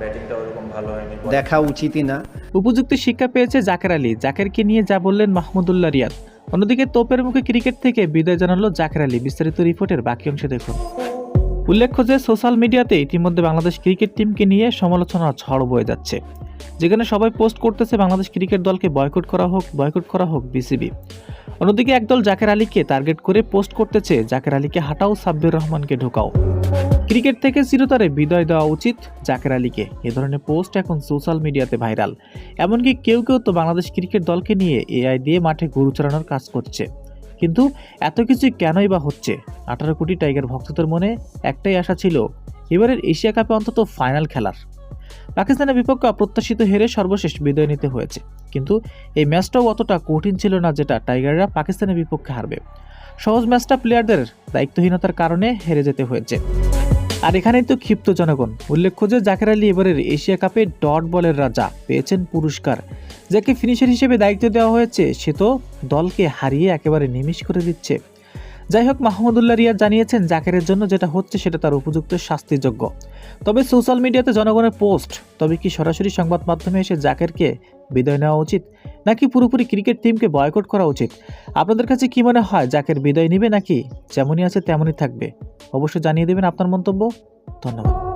ব্যাটিংটা ওরকম ভালো হয়নি। দেখা উচিতই না। উপযুক্ত শিক্ষা পেয়েছে জাকের আলী। জাকেরকে নিয়ে যা বললেন মাহমুদুল্লাহ রিয়াদ। অন্যদিকে তোপের মুখে ক্রিকেট থেকে বিদায় জানালো জাকের আলী। বিস্তারিত রিপোর্টের বাকি অংশে দেখুন। উল্লেখ্য যে সোশ্যাল মিডিয়াতে ইতিমধ্যে বাংলাদেশ ক্রিকেট টিমকে নিয়ে সমালোচনা ঝড় বয়ে যাচ্ছে। যেখানে সবাই পোস্ট করতেছে বাংলাদেশ ক্রিকেট দলকে বয়কট করা হোক বয়কট করা হোক বিসিবি। অন্যদিকে একদল জাকের আলীকে টার্গেট করে পোস্ট করতেছে জাকের আলীকে হাঁটাও সাব্বির রহমানকে ঢোকাও। ক্রিকেট থেকে চিরতরে বিদায় দেওয়া উচিত জাকের আলীকে। এ ধরনের পোস্ট এখন সোশ্যাল মিডিয়াতে ভাইরাল। এমনকি কেউ কেউ তো বাংলাদেশ ক্রিকেট দলকে নিয়ে এআই দিয়ে মাঠে গরু চড়ানোর কাজ করছে। কিন্তু এত কিছু কেনই বা হচ্ছে? আঠারো কোটি টাইগার ভক্তদের মনে একটাই আশা ছিল, এবারের এশিয়া কাপে অন্তত ফাইনাল খেলার। পাকিস্তানের বিপক্ষে অপ্রত্যাশিত হেরে সর্বশেষ বিদায় নিতে হয়েছে। কিন্তু এই ম্যাচটাও অতটা কঠিন ছিল না যেটা টাইগাররা পাকিস্তানের বিপক্ষে হারবে। সহজ ম্যাচটা প্লেয়ারদের দায়িত্বহীনতার কারণে হেরে যেতে হয়েছে। আর এখানেই তো ক্ষিপ্ত জনগণ। উল্লেখ্য যে জাকের আলী এবারের এশিয়া কাপে ডট বলের রাজা পেয়েছেন পুরস্কার। যাকে ফিনিশার হিসেবে দায়িত্ব দেওয়া হয়েছে, সে তো দলকে হারিয়ে একেবারে নিমিষ করে দিচ্ছে। যাই হোক, মাহমুদুল্লাহ রিয়াদ জানিয়েছেন জাকেরের জন্য যেটা হচ্ছে সেটা তার উপযুক্ত শাস্তিযোগ্য। তবে সোশ্যাল মিডিয়াতে জনগণের পোস্ট, তবে কি সরাসরি সংবাদ মাধ্যমে এসে জাকেরকে বিদায় নেওয়া উচিত, নাকি পুরোপুরি ক্রিকেট টিমকে বয়কট করা উচিত? আপনাদের কাছে কি মনে হয়, জাকের বিদায় নিবে নাকি যেমনই আছে তেমনই থাকবে? অবশ্যই জানিয়ে দেবেন আপনার মন্তব্য। ধন্যবাদ।